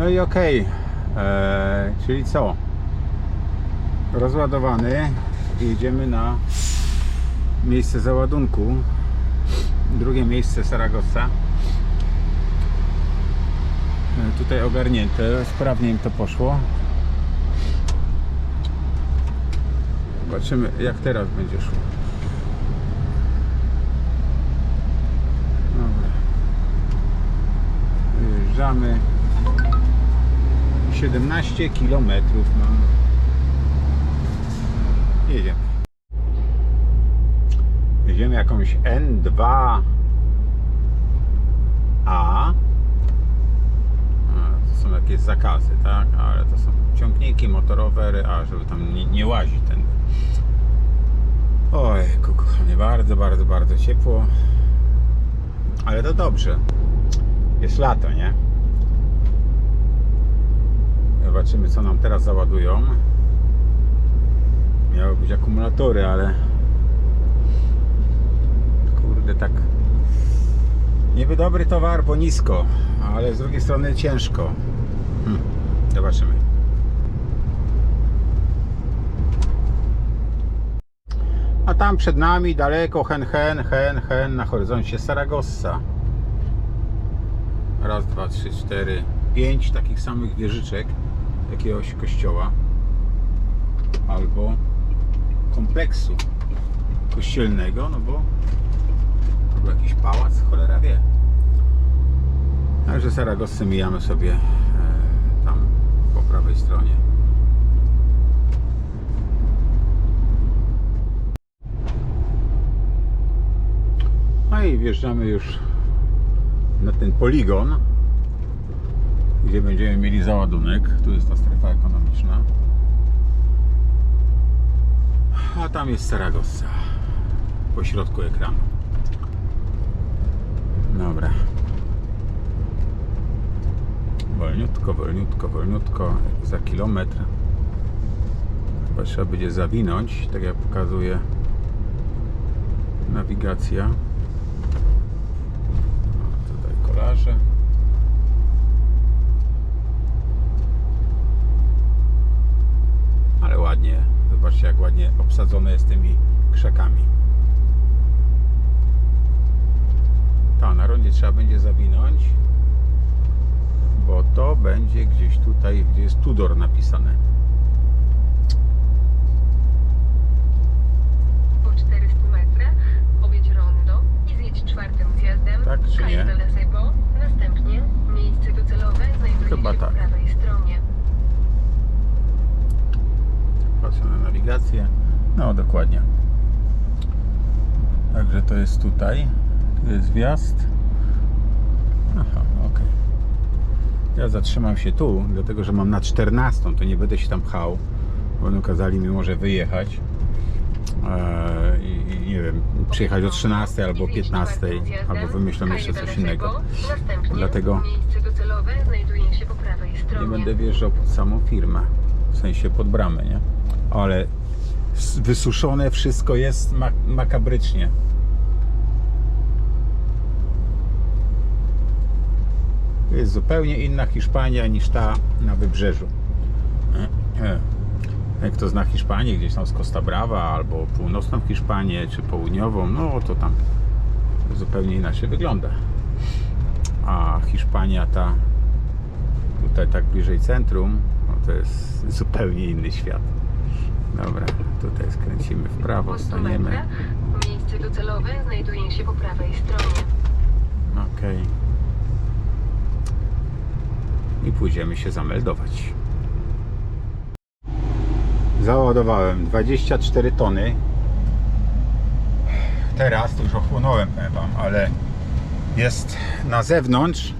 No i okej. Eee, czyli co? Rozładowany. Jedziemy na miejsce załadunku. Drugie miejsce Saragossa. E, Tutaj ogarnięte. Sprawnie im to poszło. Zobaczymy jak teraz będzie szło. Dobra. Wyjeżdżamy. 17 km mam. Jedziemy. Jedziemy jakąś N2 A. A, To są jakieś zakazy, tak? Ale to są ciągniki, motorowery, a żeby tam nie, nie łazi ten. Oj, kochanie, bardzo, bardzo, bardzo ciepło. Ale to dobrze. Jest lato, nie? Zobaczymy co nam teraz załadują. Miały być akumulatory, ale kurde tak niby dobry towar, bo nisko, ale z drugiej strony ciężko. Hm. Zobaczymy. A tam przed nami daleko hen hen hen hen na horyzoncie Saragossa. Raz, dwa, trzy, cztery, pięć takich samych wieżyczek jakiegoś kościoła albo kompleksu kościelnego, no bo albo jakiś pałac, cholera wie. Także Saragossę mijamy sobie e, tam po prawej stronie. No i wjeżdżamy już na ten poligon, gdzie będziemy mieli załadunek. Tu jest ta strefa ekonomiczna. A tam jest Saragossa. Po środku ekranu. Dobra. Wolniutko, wolniutko, wolniutko. Za kilometr. Chyba trzeba będzie zawinąć, tak jak pokazuje nawigacja. A tutaj kolarze. Ale ładnie. Zobaczcie jak ładnie obsadzone jest tymi krzakami. Ta, na rondzie trzeba będzie zawinąć, bo to będzie gdzieś tutaj, gdzie jest Tudor napisane. Po 400 metrach objedź rondo i zjedź czwartym zjazdem Tak czy nie? Następnie miejsce docelowe znajduje Chyba się tak. po prawej stronie. Na nawigację. No, dokładnie. Także to jest tutaj. Tu jest wjazd. Aha, ok. Ja zatrzymam się tu, dlatego że mam na 14, to nie będę się tam pchał. bo Będą kazali mi może wyjechać. Eee, i, nie wiem, przyjechać o 13 albo I zjedź 15, czwartym zjazdem albo wymyślą jeszcze coś innego. Dlatego-. Nie będę wjeżdżał pod samą firmę, w sensie pod bramę, nie? Ale wysuszone wszystko jest mak makabrycznie. To jest zupełnie inna Hiszpania niż ta na wybrzeżu. Jak kto zna Hiszpanię, gdzieś tam z Costa Brava, albo północną Hiszpanię, czy południową, no to tam zupełnie inaczej wygląda. A Hiszpania ta tutaj tak bliżej centrum, no to jest zupełnie inny świat. Dobra, tutaj skręcimy w prawo, Po 100 staniemy. miejsce docelowe znajduje się po prawej stronie. Okej. I pójdziemy się zameldować. Załadowałem 24 tony. Teraz to już ochłonąłem, wam, ale jest na zewnątrz.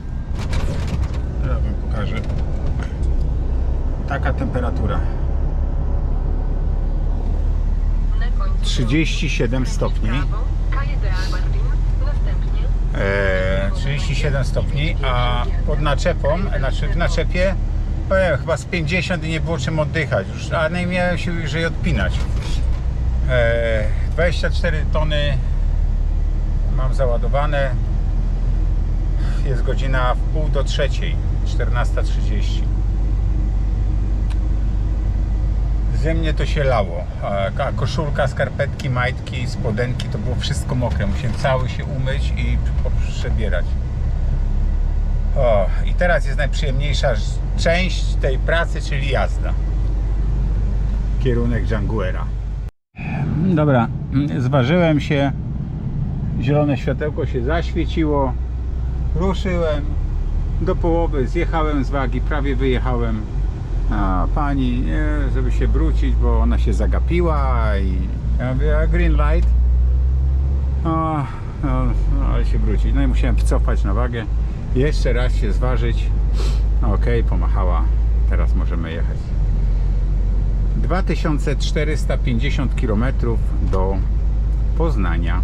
Ja wam pokażę. Taka temperatura. Na końcu 37 drogi stopni. skręć w prawo, Calle de Albardín. Następnie e, 37 stopni, a pod naczepą, znaczy w naczepie powiem, chyba z 50 i nie było czym oddychać, już, a nie miałem się już jej odpinać. E, 24 tony mam załadowane. Jest godzina w pół do trzeciej, 14.30. Ze mnie to się lało. Koszulka, skarpetki, majtki, spodenki to było wszystko mokre. Musiałem cały się umyć i przebierać. O, i teraz jest najprzyjemniejsza część tej pracy, czyli jazda. Kierunek Janguera. Dobra, zważyłem się. Zielone światełko się zaświeciło. Ruszyłem do połowy, zjechałem z wagi, prawie wyjechałem. A pani, nie, żeby się wrócić, bo ona się zagapiła i ja mówię, a green light. O, no, ale się wrócić. No i musiałem wcofać na wagę. Jeszcze raz się zważyć. Ok, pomachała. Teraz możemy jechać. 2450 km do Poznania.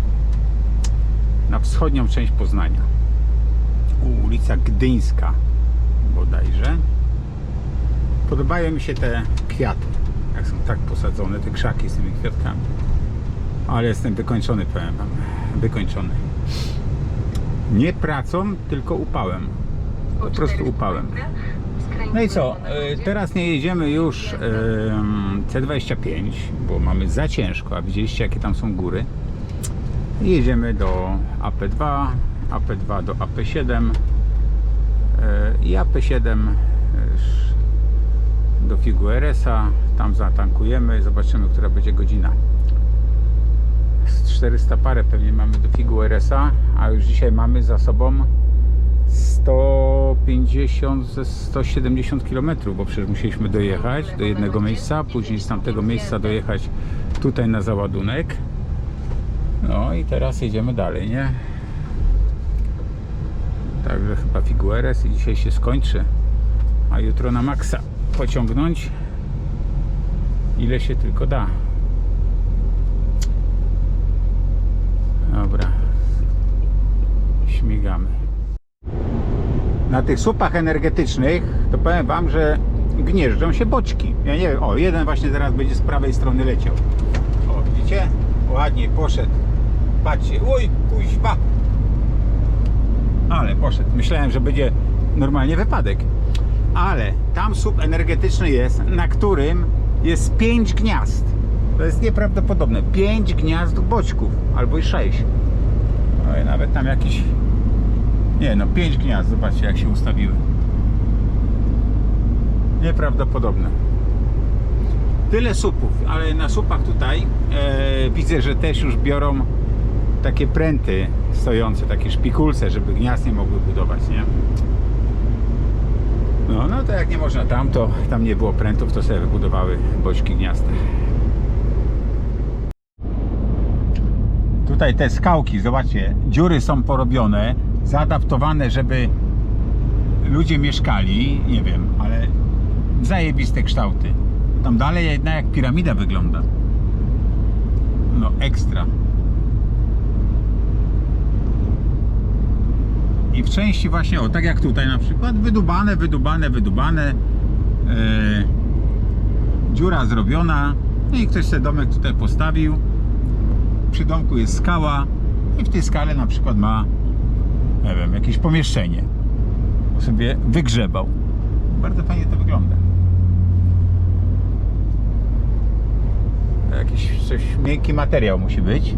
Na wschodnią część Poznania. Ulica Gdyńska bodajże. Podobają mi się te kwiaty, jak są tak posadzone, te krzaki z tymi kwiatkami. Ale jestem wykończony, powiem wam. Wykończony. Nie pracą, tylko upałem. Po prostu upałem. No i co? e, Teraz nie jedziemy już em, C25, bo mamy za ciężko, a widzieliście jakie tam są góry. Jedziemy do AP2, AP2 do AP7 e, i AP7 e, do Figueresa. Tam zatankujemy, zobaczymy, która będzie godzina. Z 400 parę pewnie mamy do Figueresa, a już dzisiaj mamy za sobą 150 ze 170 km, bo przecież musieliśmy dojechać do jednego miejsca, później z tamtego miejsca dojechać tutaj na załadunek. No i teraz jedziemy dalej, nie? Także chyba Figueres i dzisiaj się skończy. A jutro na maksa pociągnąć ile się tylko da. Dobra. Śmigamy. Na tych słupach energetycznych to powiem Wam, że gnieżdżą się boczki. Ja nie wiem, o jeden właśnie teraz będzie z prawej strony leciał. O, widzicie? Ładnie poszedł. Patrzcie, oj kuźwa. Ale poszedł. Myślałem, że będzie normalnie wypadek. Ale tam słup energetyczny jest, na którym jest 5 gniazd. To jest nieprawdopodobne. 5 gniazd boczków, albo i 6. No i nawet tam jakiś nie no, pięć gniazd, zobaczcie jak się ustawiły. Nieprawdopodobne. Tyle słupów, ale na słupach tutaj e, widzę, że też już biorą takie pręty stojące, takie szpikulce, żeby gniazd nie mogły budować, nie? No, no to jak nie można tam, to tam nie było prętów, to sobie wybudowały boczki gniazda. Tutaj te skałki, zobaczcie, dziury są porobione, zaadaptowane, żeby ludzie mieszkali, nie wiem, ale zajebiste kształty. Tam dalej jedna jak piramida wygląda. No ekstra. I w części właśnie, o tak jak tutaj na przykład, wydubane, wydubane, wydubane. Yy, dziura zrobiona. No i ktoś sobie domek tutaj postawił przy domku jest skała i w tej skale na przykład ma nie wiem, jakieś pomieszczenie sobie wygrzebał bardzo fajnie to wygląda jakiś coś miękki materiał musi być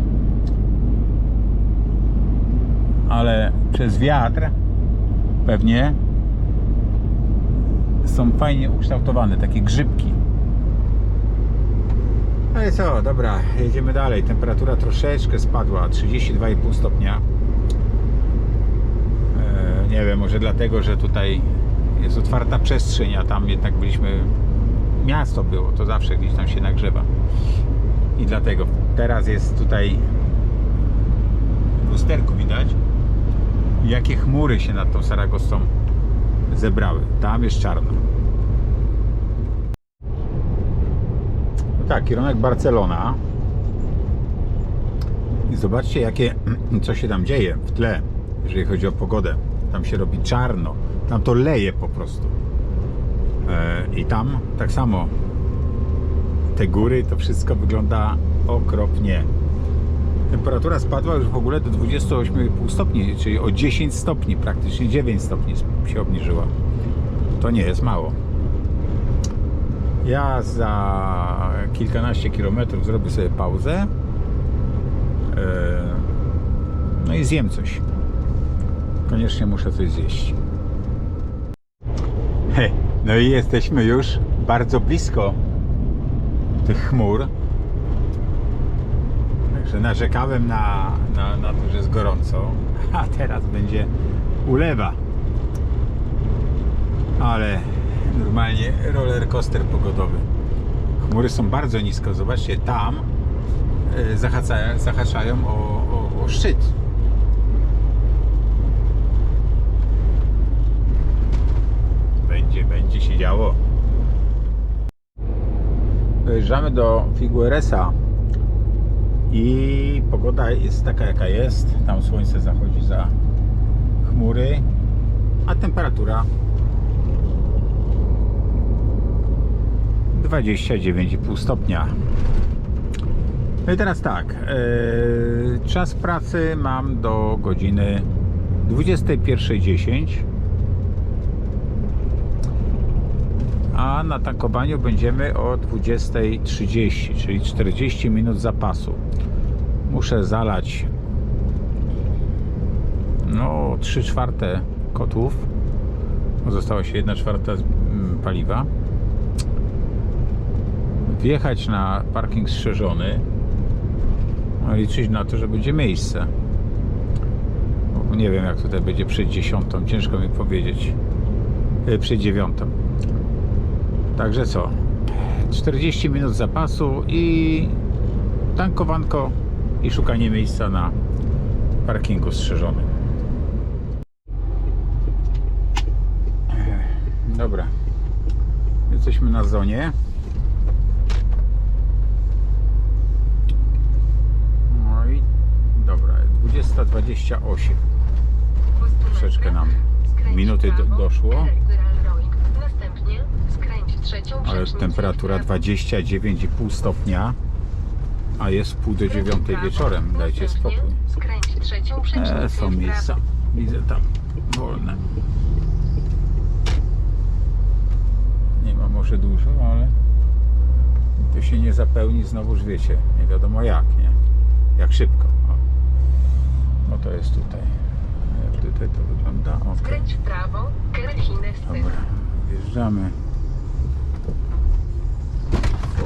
ale przez wiatr pewnie są fajnie ukształtowane takie grzybki no i co, dobra, jedziemy dalej. Temperatura troszeczkę spadła, 32,5 stopnia. E, nie wiem, może dlatego, że tutaj jest otwarta przestrzeń, a tam jednak byliśmy, miasto było, to zawsze gdzieś tam się nagrzewa. I dlatego teraz jest tutaj w lusterku widać, jakie chmury się nad tą Saragossą zebrały. Tam jest czarno. Tak, kierunek Barcelona. I zobaczcie, jakie, co się tam dzieje w tle, jeżeli chodzi o pogodę. Tam się robi czarno, tam to leje po prostu. E, I tam tak samo te góry, to wszystko wygląda okropnie. Temperatura spadła już w ogóle do 28,5 stopni, czyli o 10 stopni, praktycznie 9 stopni się obniżyła. to nie jest mało. Ja za kilkanaście kilometrów zrobię sobie pauzę. E, No i zjem coś. Koniecznie muszę coś zjeść. He, no i jesteśmy już bardzo blisko tych chmur. Także narzekałem na, na, na to, że jest gorąco, a teraz będzie ulewa. Ale normalnie roller coaster pogodowy. Chmury są bardzo nisko. Zobaczcie, tam e, zahaczają, zahaczają o, o, o szczyt. Będzie, będzie się działo. Dojeżdżamy do Figueresa i pogoda jest taka jaka jest. Tam słońce zachodzi za chmury, a temperatura 29,5 stopnia. No i teraz tak, e, czas pracy mam do godziny 21.10 a na tankowaniu będziemy o 20.30, czyli 40 minut zapasu. Muszę zalać no 3 czwarte kotłów. Została się 1 czwarta mm, paliwa. Wjechać na parking strzeżony. No, liczyć na to, że będzie miejsce. Nie wiem jak tutaj będzie przed dziesiątą, ciężko mi powiedzieć. E, Przed dziewiątą. Także co? 40 minut zapasu i tankowanko i szukanie miejsca na parkingu strzeżonym. Dobra. Jesteśmy na zonie. No i dobra, 20.28. Troszeczkę nam minuty do- doszło. Następnie skręć trzecią Ale przecznicę temperatura w prawo. 29,5 stopnia, a jest pół do dziewiątej wieczorem. Dajcie spokój. E, są miejsca. Widzę tam wolne. Nie ma może dużo, ale to się nie zapełni znowuż wiecie. Nie wiadomo jak, nie? Jak szybko. O, no to jest tutaj. Jak tutaj to wygląda? Skręć w prawo. Dobra, wjeżdżamy.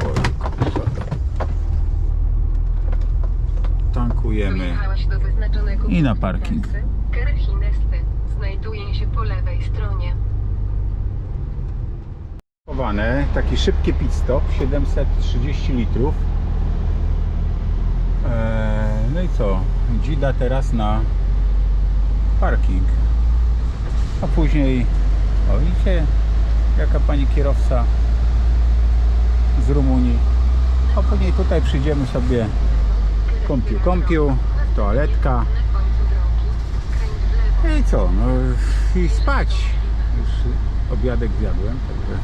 Oj, kurwa. I na parking. znajduje się po lewej stronie. Chowane, taki szybki pit stop, 730 litrów. Eee, no i co? Dzida teraz na parking. A później, o widzicie, jaka pani kierowca z Rumunii. A później tutaj przyjdziemy sobie kąpiu, kąpiu, toaletka. No i co? No i spać. Już obiadek zjadłem, także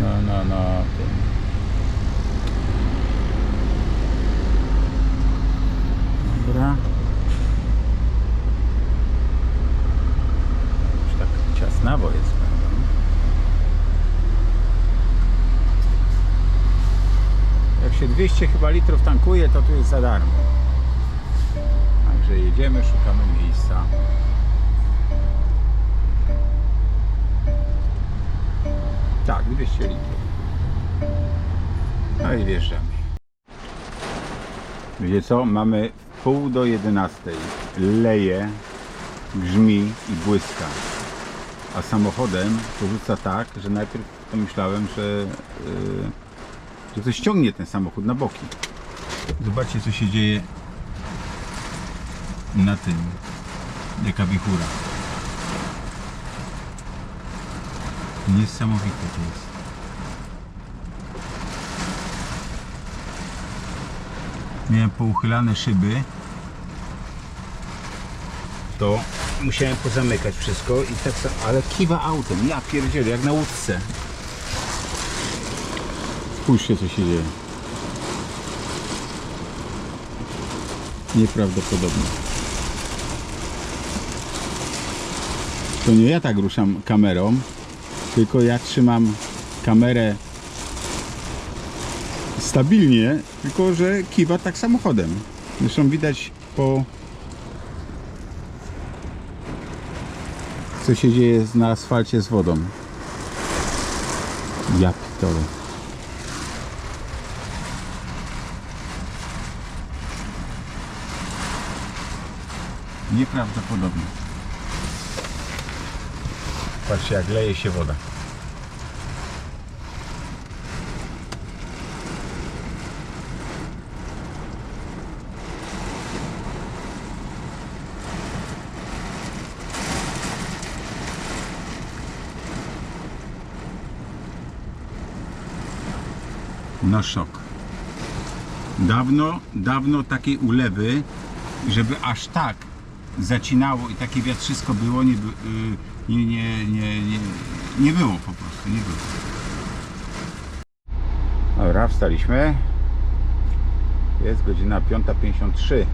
no, no, no. Dobra. Już tak ciasnawo jest, prawda? Jak się 200 chyba litrów tankuje, to tu jest za darmo. Także jedziemy, szukamy miejsca. Tak, 200 litrów. No i wjeżdżamy. Wiecie co? Mamy pół do 11. Leje, grzmi i błyska. A samochodem porzuca tak, że najpierw pomyślałem, że, yy, że coś ciągnie ten samochód na boki. Zobaczcie co się dzieje na tym. Jaka wichura. Niesamowite to jest. Miałem pouchylane szyby. To musiałem pozamykać wszystko i tak ale kiwa autem, ja pierdzielę, jak na łódce. Spójrzcie co się dzieje. Nieprawdopodobne. To nie ja tak ruszam kamerą, Tylko ja trzymam kamerę stabilnie, tylko że kiwa tak samochodem. Zresztą widać po co się dzieje na asfalcie z wodą. Ja pitole. Nieprawdopodobne. Patrzcie jak leje się woda. No szok. Dawno, dawno takiej ulewy, żeby aż tak zacinało i takie wiatrzysko było, nie, y, nie, nie, nie, nie, nie było po prostu, nie było. Dobra, wstaliśmy. Jest godzina 5.53.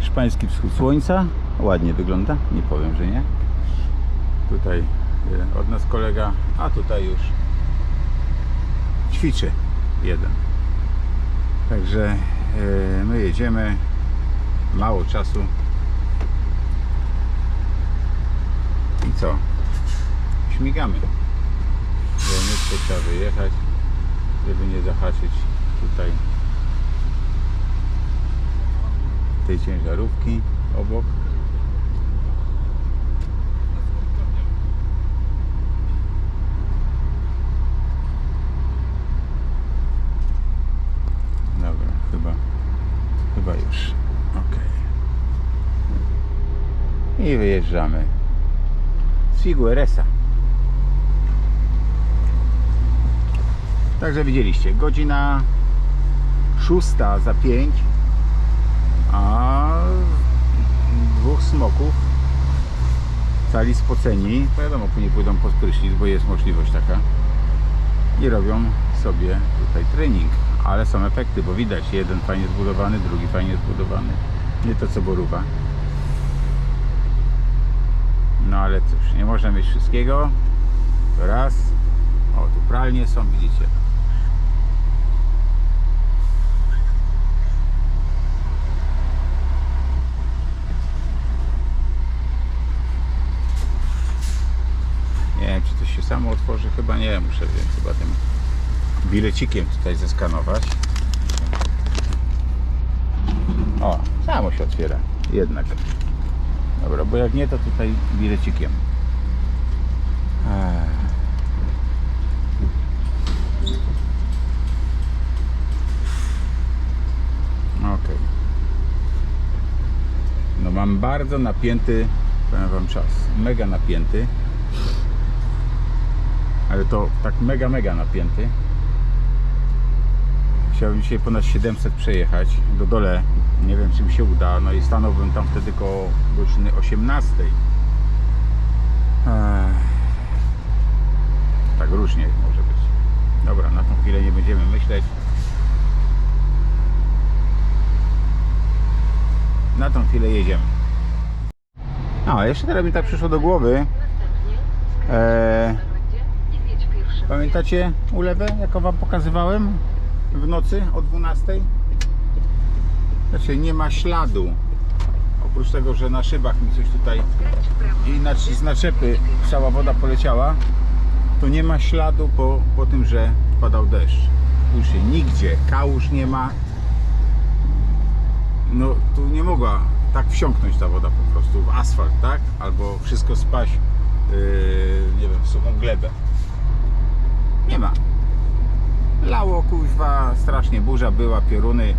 Hiszpański wschód słońca. Ładnie wygląda, nie powiem, że nie. Tutaj y, od nas kolega, a tutaj już ćwiczy jeden. Także e, my jedziemy. Mało czasu. I co? Śmigamy. Wolniutko trzeba wyjechać, żeby nie zahaczyć tutaj tej ciężarówki obok. Dobra, chyba, chyba już. Ok. I wyjeżdżamy z Figueresa. Także widzieliście, godzina szósta za pięć, a dwóch smoków cali spoceni, wiadomo, później pójdą pod prysznic, bo jest możliwość taka i robią sobie tutaj trening. Ale są efekty, bo widać, jeden fajnie zbudowany, drugi fajnie zbudowany. Nie to co borówa. No ale cóż, nie można mieć wszystkiego. To raz. O, tu pralnie są, widzicie. Nie wiem, czy to się samo otworzy, chyba nie, muszę wiem, chyba tym bilecikiem tutaj zeskanować. O, samo się otwiera, jednak. Dobra, bo jak nie, to tutaj bilecikiem. Ech. Okej. No mam bardzo napięty, powiem wam czas, mega napięty ale to tak mega, mega napięty. Chciałbym dzisiaj ponad 700 przejechać do dole. Nie wiem, czy mi się uda. No i stanąłbym tam wtedy koło godziny 18. Ech. Tak różnie może być. Dobra, na tą chwilę nie będziemy myśleć. Na tą chwilę jedziemy. A, jeszcze teraz mi tak przyszło do głowy. Następnie Eee. Pamiętacie ulewę, jaką Wam pokazywałem w nocy o 12? Znaczy nie ma śladu. Oprócz tego, że na szybach mi coś tutaj i na, z naczepy cała woda poleciała, to nie ma śladu po, po tym, że padał deszcz. Spójrzcie, nigdzie kałuż nie ma. No tu nie mogła tak wsiąknąć ta woda po prostu w asfalt, tak? Albo wszystko spaść, yy, nie wiem, w suchą glebę. Nie ma. Lało kuźwa, strasznie burza była, pioruny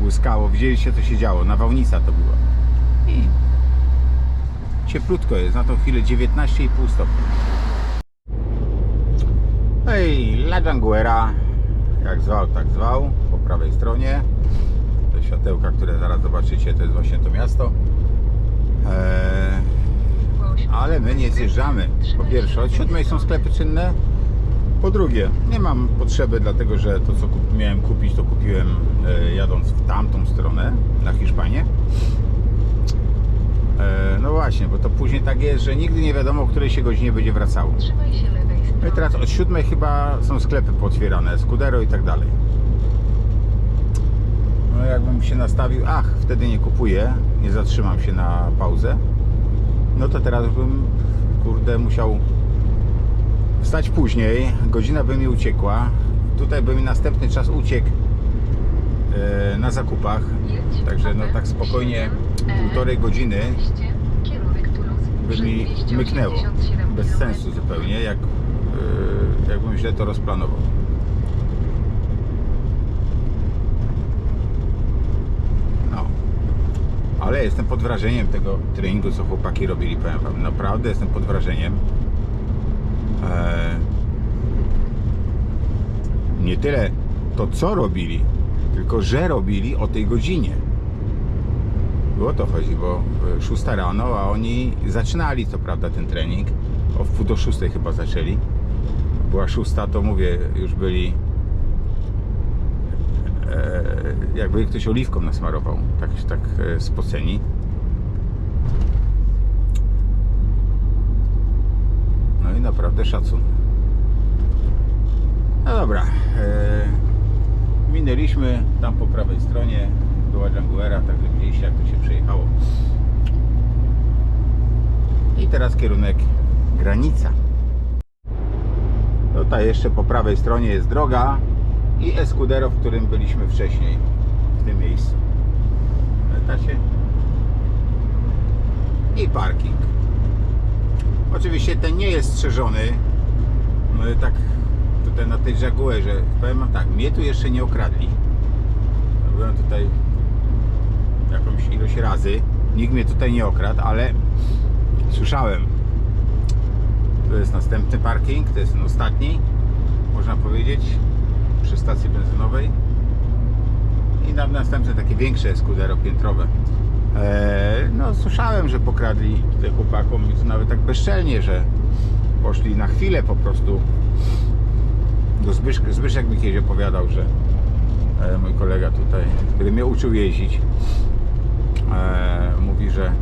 błyskało. Widzieliście co się działo, nawałnica to była. I cieplutko jest, na tą chwilę 19,5 stopni. Ej, La Janguera, jak zwał, tak zwał, po prawej stronie. Te światełka, które zaraz zobaczycie, to jest właśnie to miasto. Eee, ale my nie zjeżdżamy. Po pierwsze, od siódmej są sklepy czynne. Po drugie, nie mam potrzeby, dlatego że to co kup- miałem kupić, to kupiłem e, jadąc w tamtą stronę, na Hiszpanię. E, no właśnie. bo to później tak jest, że nigdy nie wiadomo, o której się godzinie będzie wracało. Trzymaj się lewej No strony. i teraz od siódmej chyba są sklepy pootwierane, Scudero i tak dalej. No jakbym się nastawił, ach, wtedy nie kupuję, nie zatrzymam się na pauzę, no to teraz bym, kurde, musiał wstać później, godzina by mi uciekła, tutaj by mi następny czas uciekł e, na zakupach, Także no tak spokojnie 7E półtorej godziny 200, kierunek Toulouse. by mi 287 myknęło. Bez sensu zupełnie, jak, yy, jakbym źle to rozplanował. No. Ale jestem pod wrażeniem tego treningu, co chłopaki robili, powiem wam. Naprawdę jestem pod wrażeniem. Eee, nie tyle to, co robili, tylko że robili o tej godzinie. Było to chodzi, bo e, 6 rano, a oni zaczynali co prawda ten trening. O wpół do 6 chyba zaczęli. Była 6, to mówię, już byli e, jakby ktoś oliwką nasmarował. Tak, tak e, spoceni. No i naprawdę szacun. No dobra. E, minęliśmy tam po prawej stronie. Była Djanguera, także widzieliście jak to się przejechało. I teraz kierunek granica. Tutaj jeszcze po prawej stronie jest droga i Escudero, w którym byliśmy wcześniej w tym miejscu. Pamiętacie? I parking. Oczywiście ten nie jest strzeżony. No i tak tutaj na tej Jaguarze, powiem wam tak, mnie tu jeszcze nie okradli. Byłem tutaj jakąś ilość razy. Nikt mnie tutaj nie okradł, ale słyszałem. To jest następny parking, to jest ten ostatni, można powiedzieć, przy stacji benzynowej. I na następne takie większe skudero piętrowe. Eee, no słyszałem, że pokradli tutaj chłopakom i to nawet tak bezczelnie, że poszli na chwilę po prostu do Zbyszek, Zbyszek mi kiedyś opowiadał, że e, mój kolega tutaj, który mnie uczył jeździć, e, mówi, że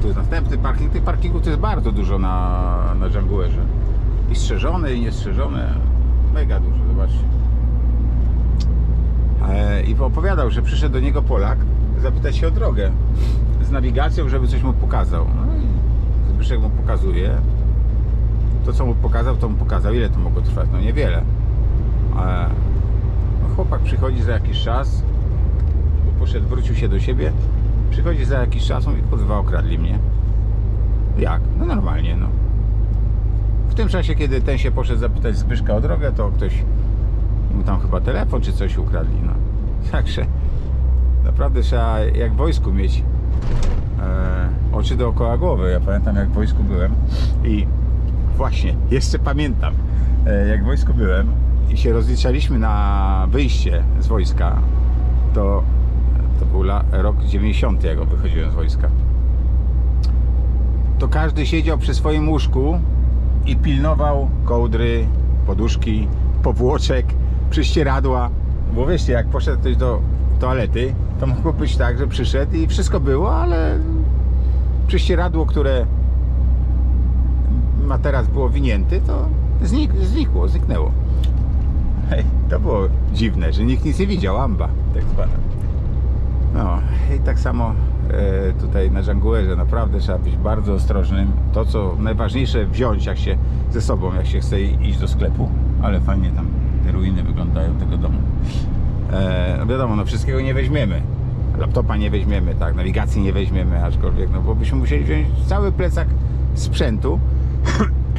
tu jest następny parking. Tych parkingów to jest bardzo dużo na, na Jaguarze. I strzeżone, i niestrzeżone. Mega dużo, zobaczcie. E, I opowiadał, że przyszedł do niego Polak zapytać się o drogę z nawigacją, żeby coś mu pokazał. No i Zbyszek mu pokazuje. To, co mu pokazał, to mu pokazał. Ile to mogło trwać? No niewiele. E, no, chłopak przychodzi za jakiś czas, bo poszedł, wrócił się do siebie. Przychodzi za jakiś czas, mówi, kurwa, okradli mnie. Jak? No normalnie, no. W tym czasie, kiedy ten się poszedł zapytać Zbyszka o drogę, to ktoś mu tam chyba telefon czy coś ukradli, no. Także naprawdę trzeba jak w wojsku mieć e, oczy dookoła głowy. Ja pamiętam jak w wojsku byłem i właśnie, jeszcze pamiętam e, jak w wojsku byłem i się rozliczaliśmy na wyjście z wojska, to to był la, rok 90 jak wychodziłem z wojska to każdy siedział przy swoim łóżku i pilnował kołdry, poduszki, powłoczek, prześcieradła. Bo wiecie, jak poszedł ktoś do toalety, to mogło być tak, że przyszedł i wszystko było, ale prześcieradło, które materac było winięty, to znik, znikło, zniknęło. Hej, to było dziwne, że nikt nic nie widział, amba tak zwana. No i tak samo e, tutaj na Djanguerze naprawdę trzeba być bardzo ostrożnym. To co najważniejsze wziąć jak się ze sobą, jak się chce iść do sklepu, ale fajnie tam te ruiny wyglądają tego domu. No wiadomo, no wszystkiego nie weźmiemy. Laptopa nie weźmiemy, tak, nawigacji nie weźmiemy, aczkolwiek, no bo byśmy musieli wziąć cały plecak sprzętu.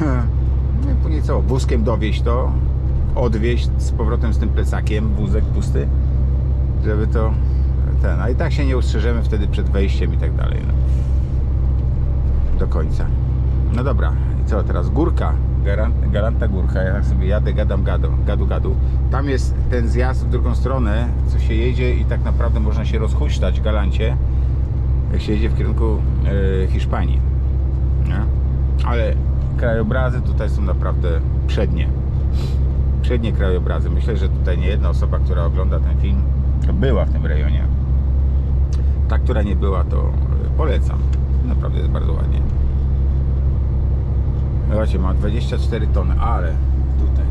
no później co, wózkiem dowieść to, odwieźć z powrotem z tym plecakiem, wózek pusty, żeby to ten, a i tak się nie ustrzeżemy wtedy przed wejściem i tak dalej. No. Do końca. No dobra, i co teraz? Górka, Garan- Galanta Górka, ja tak sobie jadę, gadam, gadu, gadu, gadu. Tam jest ten zjazd w drugą stronę, co się jedzie i tak naprawdę można się rozhuśtać w Galancie, jak się jedzie w kierunku e, Hiszpanii. Nie? Ale krajobrazy tutaj są naprawdę przednie. Przednie krajobrazy. Myślę, że tutaj nie jedna osoba, która ogląda ten film, była w tym rejonie. Ta, która nie była, to e, polecam. Naprawdę jest bardzo ładnie. Zobaczcie, ma 24 tony, ale tutaj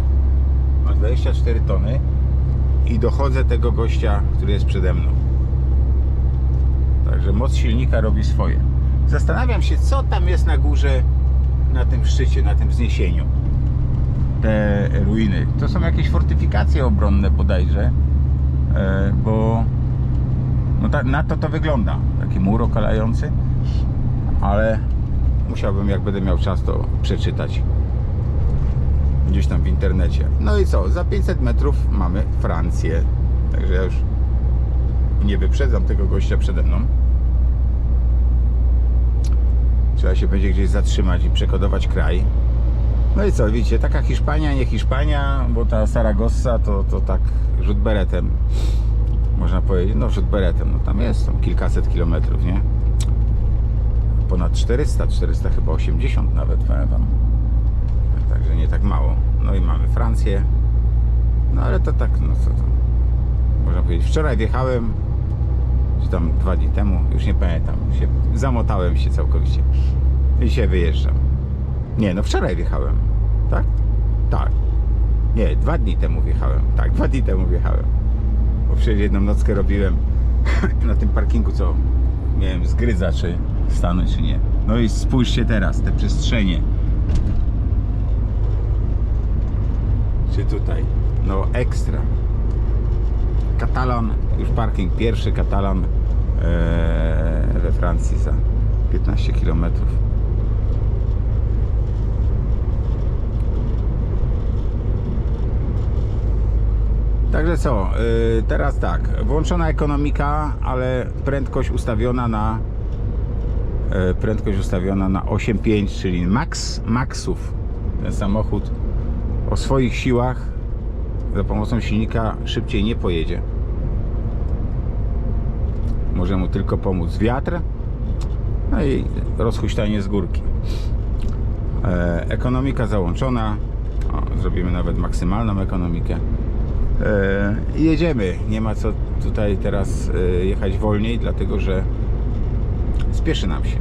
ma 24 tony i dochodzę tego gościa, który jest przede mną. Także moc silnika robi swoje. Zastanawiam się, co tam jest na górze, na tym szczycie, na tym wzniesieniu. Te ruiny. To są jakieś fortyfikacje obronne bodajże, e, bo no ta, na to to wygląda. Taki mur okalający, ale musiałbym, jak będę miał czas, to przeczytać gdzieś tam w internecie. No i co? Za 500 metrów mamy Francję. Także ja już nie wyprzedzam tego gościa przede mną. Trzeba się będzie gdzieś zatrzymać i przekodować kraj. No i co, widzicie, taka Hiszpania, nie Hiszpania, bo ta Saragossa to, to tak rzut beretem. Można powiedzieć, no rzut beretem, no tam jest, tam kilkaset kilometrów, nie? Ponad 400, 400 chyba 80 nawet, wam. Także nie tak mało. No i mamy Francję. No ale to tak, no co to. Można powiedzieć, wczoraj wjechałem, czy tam dwa dni temu, już nie pamiętam, się, zamotałem się całkowicie. Dzisiaj wyjeżdżam. Nie, no wczoraj wjechałem. Tak? Tak. Nie, dwa dni temu wjechałem. Tak, dwa dni temu wjechałem. Bo przecież jedną nockę robiłem na tym parkingu, co miałem zgryza, stanąć, czy nie. No i spójrzcie teraz, te przestrzenie. Czy tutaj? No ekstra. Katalan, już parking pierwszy Katalan ee, we Francji za 15 km. Także co, yy, teraz tak, włączona ekonomika, ale prędkość ustawiona na prędkość ustawiona na 8,5, czyli max maksów. Ten samochód o swoich siłach za pomocą silnika szybciej nie pojedzie. Może mu tylko pomóc wiatr, no i rozhuśtanie z górki. E, ekonomika załączona. O, zrobimy nawet maksymalną ekonomikę. E, I jedziemy. Nie ma co tutaj teraz e, jechać wolniej, dlatego że spieszy nam się.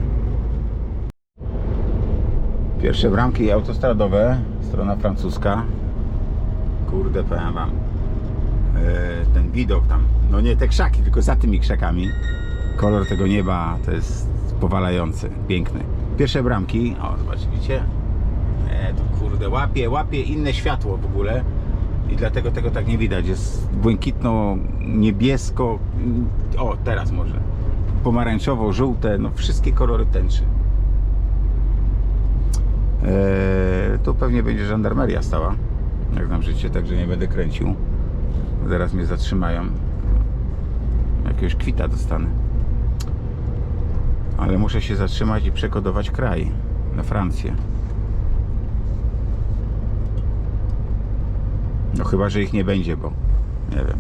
Pierwsze bramki autostradowe, strona francuska. Kurde, powiem wam. e, Ten widok tam, no nie te krzaki, tylko za tymi krzakami. Kolor tego nieba to jest powalający, piękny. Pierwsze bramki, o zobaczcie, widzicie? E, to kurde, łapie, łapie inne światło w ogóle i dlatego tego tak nie widać. Jest błękitno, niebiesko, o teraz może, pomarańczowo, żółte, no wszystkie kolory tęczy. Eee, tu pewnie będzie żandarmeria stała, jak znam życie, także nie będę kręcił. Zaraz mnie zatrzymają. Jakiegoś kwita dostanę. Ale muszę się zatrzymać i przekodować kraj na Francję. No chyba, że ich nie będzie, bo nie wiem.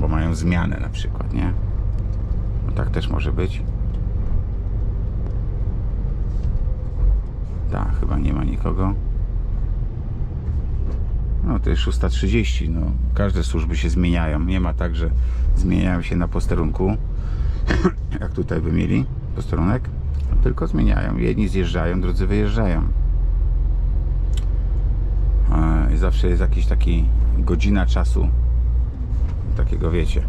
Bo mają zmianę na przykład, nie? Tak też może być. Tak, chyba nie ma nikogo. No to jest 6.30, no każde służby się zmieniają. Nie ma tak, że zmieniają się na posterunku, jak tutaj by mieli posterunek, tylko zmieniają. Jedni zjeżdżają, drudzy wyjeżdżają. I zawsze jest jakiś taki godzina czasu takiego wiecie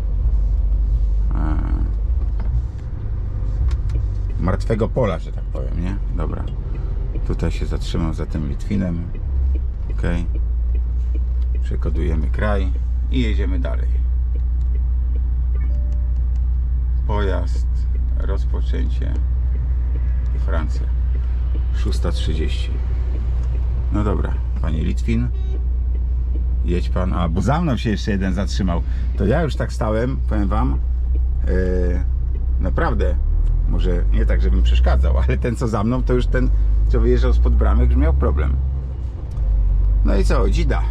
martwego pola, że tak powiem, nie? Dobra. Tutaj się zatrzymam za tym Litwinem. Ok. Przekodujemy kraj i jedziemy dalej. Pojazd, rozpoczęcie Francja. 6.30. No dobra, panie Litwin. Jedź pan, a bo za mną się jeszcze jeden zatrzymał. To ja już tak stałem, powiem wam. Yy, naprawdę, może nie tak, żebym przeszkadzał, ale ten co za mną, to już ten, co wyjeżdżał spod bramek, już miał problem. No i co, dzida.